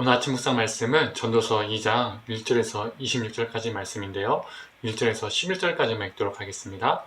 오늘 아침 묵상 말씀은 전도서 2장 1절에서 26절까지 말씀인데요. 1절에서 11절까지만 읽도록 하겠습니다.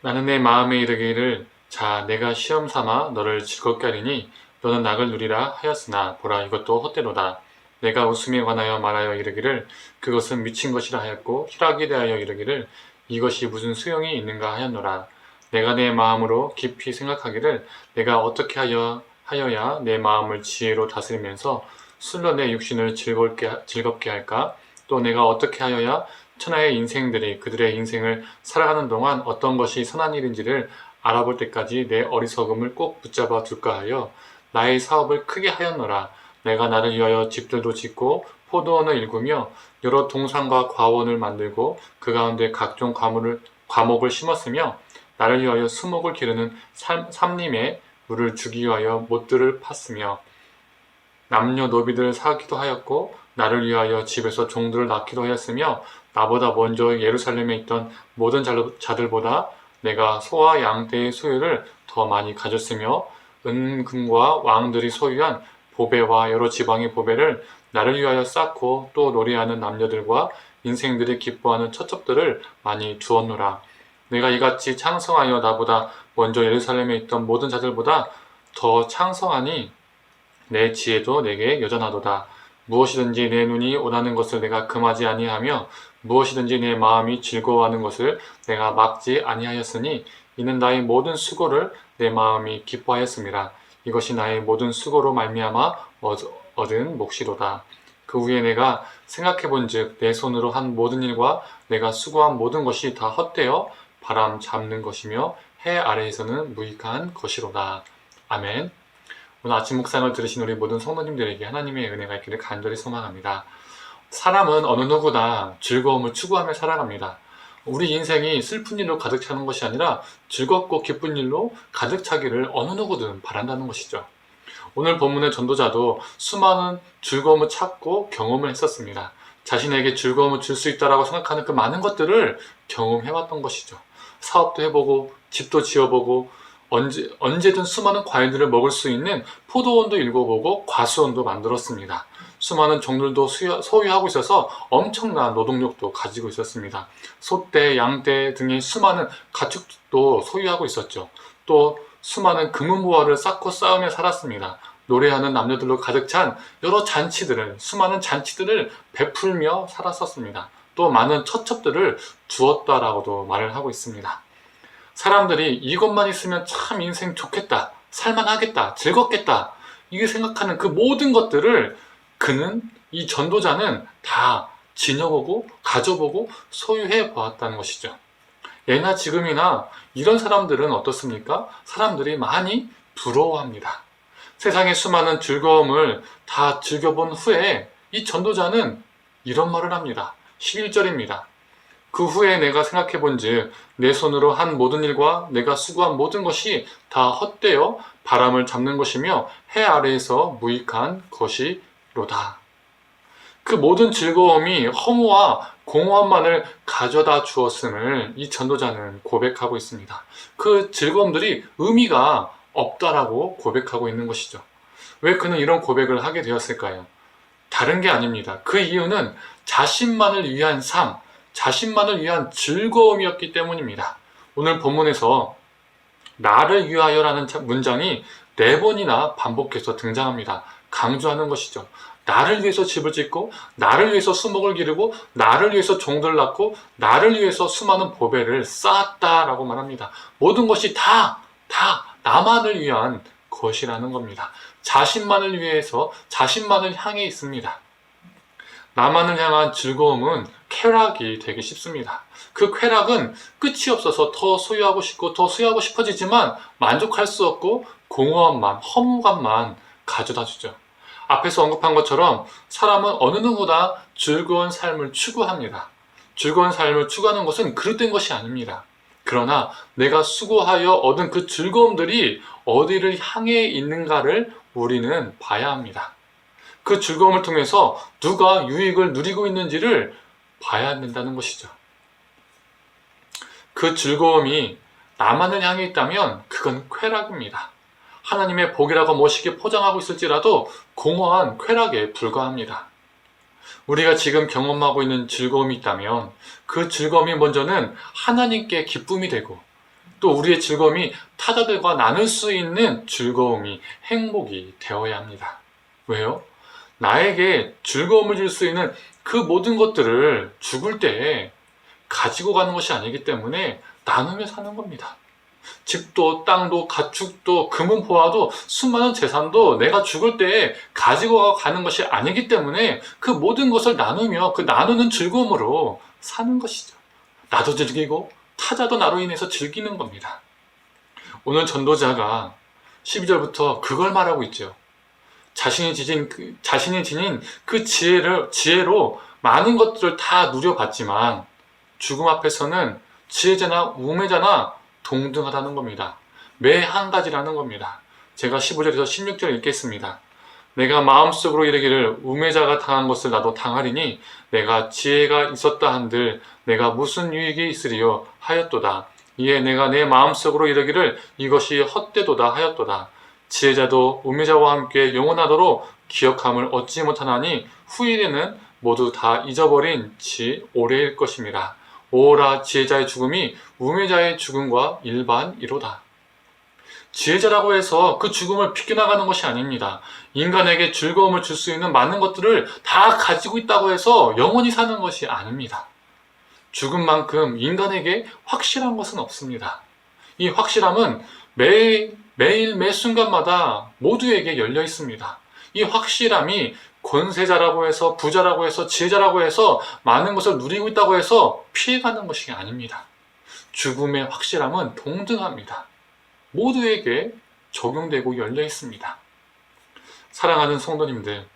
나는 내 마음에 이르기를 자 내가 시험 삼아 너를 즐겁게 하리니 너는 낙을 누리라 하였으나 보라 이것도 헛되로다. 내가 웃음에 관하여 말하여 이르기를 그것은 미친 것이라 하였고 희락에 대하여 이르기를 이것이 무슨 소용이 있는가 하였노라. 내가 내 마음으로 깊이 생각하기를 내가 어떻게 하여 하여야 내 마음을 지혜로 다스리면서 술로 내 육신을 즐겁게 즐겁게 할까? 또 내가 어떻게 하여야 천하의 인생들이 그들의 인생을 살아가는 동안 어떤 것이 선한 일인지를 알아볼 때까지 내 어리석음을 꼭 붙잡아 둘까 하여 나의 사업을 크게 하였노라. 내가 나를 위하여 집들도 짓고 포도원을 일구며 여러 동산과 과원을 만들고 그 가운데 각종 과물을 과목을 심었으며 나를 위하여 수목을 기르는 삼, 삼림에 물을 주기 위하여 못들을 팠으며 남녀 노비들을 사기도 하였고 나를 위하여 집에서 종들을 낳기도 하였으며 나보다 먼저 예루살렘에 있던 모든 자- 자들보다 내가 소와 양떼의 소유를 더 많이 가졌으며 은금과 왕들이 소유한 보배와 여러 지방의 보배를 나를 위하여 쌓고 또 노래하는 남녀들과 인생들이 기뻐하는 처첩들을 많이 주었노라. 내가 이같이 창성하여 나보다 먼저 예루살렘에 있던 모든 자들보다 더 창성하니 내 지혜도 내게 여전하도다. 무엇이든지 내 눈이 원하는 것을 내가 금하지 아니하며 무엇이든지 내 마음이 즐거워하는 것을 내가 막지 아니하였으니 이는 나의 모든 수고를 내 마음이 기뻐하였습니다. 이것이 나의 모든 수고로 말미암아 얻- 얻은 몫이로다. 그 후에 내가 생각해 본즉 내 손으로 한 모든 일과 내가 수고한 모든 것이 다 헛되어 바람 잡는 것이며 해 아래에서는 무익한 것이로다. 아멘. 오늘 아침 묵상을 들으신 우리 모든 성도님들에게 하나님의 은혜가 있기를 간절히 소망합니다. 사람은 어느 누구나 즐거움을 추구하며 살아갑니다. 우리 인생이 슬픈 일로 가득 차는 것이 아니라 즐겁고 기쁜 일로 가득 차기를 어느 누구든 바란다는 것이죠. 오늘 본문의 전도자도 수많은 즐거움을 찾고 경험을 했었습니다. 자신에게 즐거움을 줄 수 있다라고 생각하는 그 많은 것들을 경험해왔던 것이죠. 사업도 해보고 집도 지어보고 언제, 언제든 수많은 과일들을 먹을 수 있는 포도원도 읽어보고 과수원도 만들었습니다. 수많은 종들도 수여- 소유하고 있어서 엄청난 노동력도 가지고 있었습니다. 소떼, 양떼 등의 수많은 가축도 소유하고 있었죠. 또 수많은 금은보화를 쌓고 싸우며 살았습니다. 노래하는 남녀들로 가득 찬 여러 잔치들을, 수많은 잔치들을 베풀며 살았었습니다. 또 많은 처첩들을 두었다라고도 말을 하고 있습니다. 사람들이 이것만 있으면 참 인생 좋겠다, 살만하겠다, 즐겁겠다, 이게 생각하는 그 모든 것들을 그는, 이 전도자는 다 지녀보고, 가져보고, 소유해 보았다는 것이죠. 예나 지금이나 이런 사람들은 어떻습니까? 사람들이 많이 부러워합니다. 세상의 수많은 즐거움을 다 즐겨본 후에 이 전도자는 이런 말을 합니다. 11절입니다. 그 후에 내가 생각해 본즉 내 손으로 한 모든 일과 내가 수고한 모든 것이 다 헛되어 바람을 잡는 것이며 해 아래에서 무익한 것이로다. 그 모든 즐거움이 허무와 공허함만을 가져다 주었음을 이 전도자는 고백하고 있습니다. 그 즐거움들이 의미가 없다라고 고백하고 있는 것이죠. 왜 그는 이런 고백을 하게 되었을까요? 다른 게 아닙니다. 그 이유는 자신만을 위한 삶, 자신만을 위한 즐거움이었기 때문입니다. 오늘 본문에서 나를 위하여라는 자- 문장이 네 번이나 반복해서 등장합니다. 강조하는 것이죠. 나를 위해서 집을 짓고, 나를 위해서 수목을 기르고, 나를 위해서 종들 낳고, 나를 위해서 수많은 보배를 쌓았다라고 말합니다. 모든 것이 다, 다 나만을 위한 것이라는 겁니다. 자신만을 위해서, 자신만을 향해 있습니다. 나만을 향한 즐거움은 쾌락이 되기 쉽습니다. 그 쾌락은 끝이 없어서 더 소유하고 싶고 더 소유하고 싶어지지만 만족할 수 없고 공허함만, 허무감만 가져다 주죠. 앞에서 언급한 것처럼 사람은 어느 누구나 즐거운 삶을 추구합니다. 즐거운 삶을 추구하는 것은 그릇된 것이 아닙니다. 그러나 내가 수고하여 얻은 그 즐거움들이 어디를 향해 있는가를 우리는 봐야 합니다. 그 즐거움을 통해서 누가 유익을 누리고 있는지를 봐야 된다는 것이죠. 그 즐거움이 나만을 향해 있다면 그건 쾌락입니다. 하나님의 복이라고 멋있게 포장하고 있을지라도 공허한 쾌락에 불과합니다. 우리가 지금 경험하고 있는 즐거움이 있다면 그 즐거움이 먼저는 하나님께 기쁨이 되고 또 우리의 즐거움이 타자들과 나눌 수 있는 즐거움이 행복이 되어야 합니다. 왜요? 나에게 즐거움을 줄 수 있는 그 모든 것들을 죽을 때 가지고 가는 것이 아니기 때문에 나누며 사는 겁니다. 집도 땅도 가축도 금은 보화도 수많은 재산도 내가 죽을 때 가지고 가는 것이 아니기 때문에 그 모든 것을 나누며 그 나누는 즐거움으로 사는 것이죠. 나도 즐기고 타자도 나로 인해서 즐기는 겁니다. 오늘 전도자가 12절부터 그걸 말하고 있죠. 자신이 지닌 그, 자신이 지닌 그 지혜를 지혜로 많은 것들을 다 누려봤지만 죽음 앞에서는 지혜자나 우매자나 동등하다는 겁니다. 매 한 가지라는 겁니다. 제가 15절에서 16절 읽겠습니다. 내가 마음속으로 이르기를 우매자가 당한 것을 나도 당하리니 내가 지혜가 있었다 한들 내가 무슨 유익이 있으리요 하였도다. 이에 내가 내 마음속으로 이르기를 이것이 헛되도다 하였도다. 지혜자도 우매자와 함께 영원하도록 기억함을 얻지 못하나니 후일에는 모두 다 잊어버린 지 오래일 것임이라. 오라 지혜자의 죽음이 우매자의 죽음과 일반이로다. 지혜자라고 해서 그 죽음을 비껴나가는 것이 아닙니다. 인간에게 즐거움을 줄 수 있는 많은 것들을 다 가지고 있다고 해서 영원히 사는 것이 아닙니다. 죽음만큼 인간에게 확실한 것은 없습니다. 이 확실함은 매일, 매일 매 순간마다 모두에게 열려 있습니다. 이 확실함이 권세자라고 해서 부자라고 해서 지혜자라고 해서 많은 것을 누리고 있다고 해서 피해가는 것이 아닙니다. 죽음의 확실함은 동등합니다. 모두에게 적용되고 열려 있습니다. 사랑하는 성도님들,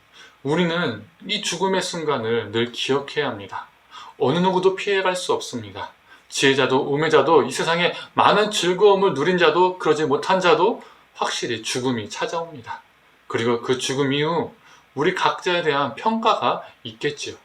우리는 이 죽음의 순간을 늘 기억해야 합니다. 어느 누구도 피해갈 수 없습니다. 지혜자도 우매자도 이 세상에 많은 즐거움을 누린 자도 그러지 못한 자도 확실히 죽음이 찾아옵니다. 그리고 그 죽음 이후 우리 각자에 대한 평가가 있겠지요.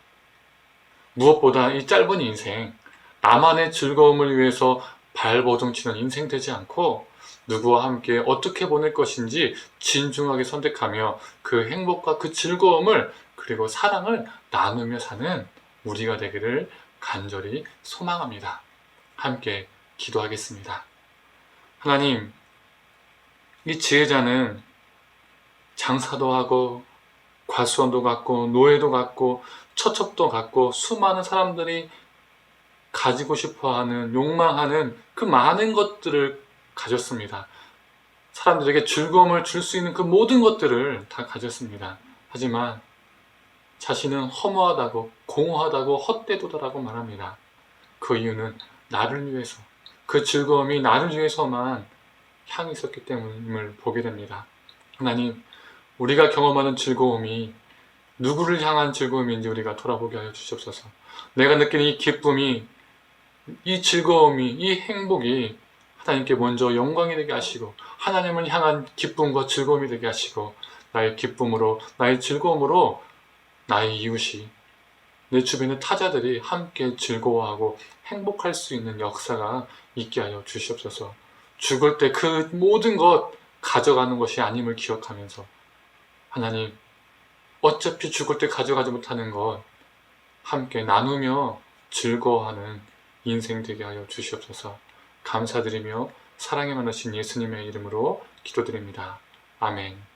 무엇보다 이 짧은 인생, 나만의 즐거움을 위해서 발버둥치는 인생 되지 않고 누구와 함께 어떻게 보낼 것인지 진중하게 선택하며 그 행복과 그 즐거움을 그리고 사랑을 나누며 사는 우리가 되기를 간절히 소망합니다. 함께 기도하겠습니다. 하나님, 이 지혜자는 장사도 하고 과수원도 갖고 노예도 갖고 처첩도 갖고 수많은 사람들이 가지고 싶어 하는 욕망하는 그 많은 것들을 가졌습니다. 사람들에게 즐거움을 줄 수 있는 그 모든 것들을 다 가졌습니다. 하지만 자신은 허무하다고 공허하다고 헛되도다라고 말합니다. 그 이유는 나를 위해서 그 즐거움이 나를 위해서만 향이 있었기 때문임을 보게 됩니다. 하나님, 우리가 경험하는 즐거움이 누구를 향한 즐거움인지 우리가 돌아보게 하여 주시옵소서. 내가 느끼는 이 기쁨이, 이 즐거움이, 이 행복이 하나님께 먼저 영광이 되게 하시고, 하나님을 향한 기쁨과 즐거움이 되게 하시고, 나의 기쁨으로, 나의 즐거움으로 나의 이웃이, 내 주변의 타자들이 함께 즐거워하고 행복할 수 있는 역사가 있게 하여 주시옵소서. 죽을 때 그 모든 것 가져가는 것이 아님을 기억하면서 하나님, 어차피 죽을 때 가져가지 못하는 것 함께 나누며 즐거워하는 인생 되게 하여 주시옵소서. 감사드리며 사랑에 많으신 예수님의 이름으로 기도드립니다. 아멘.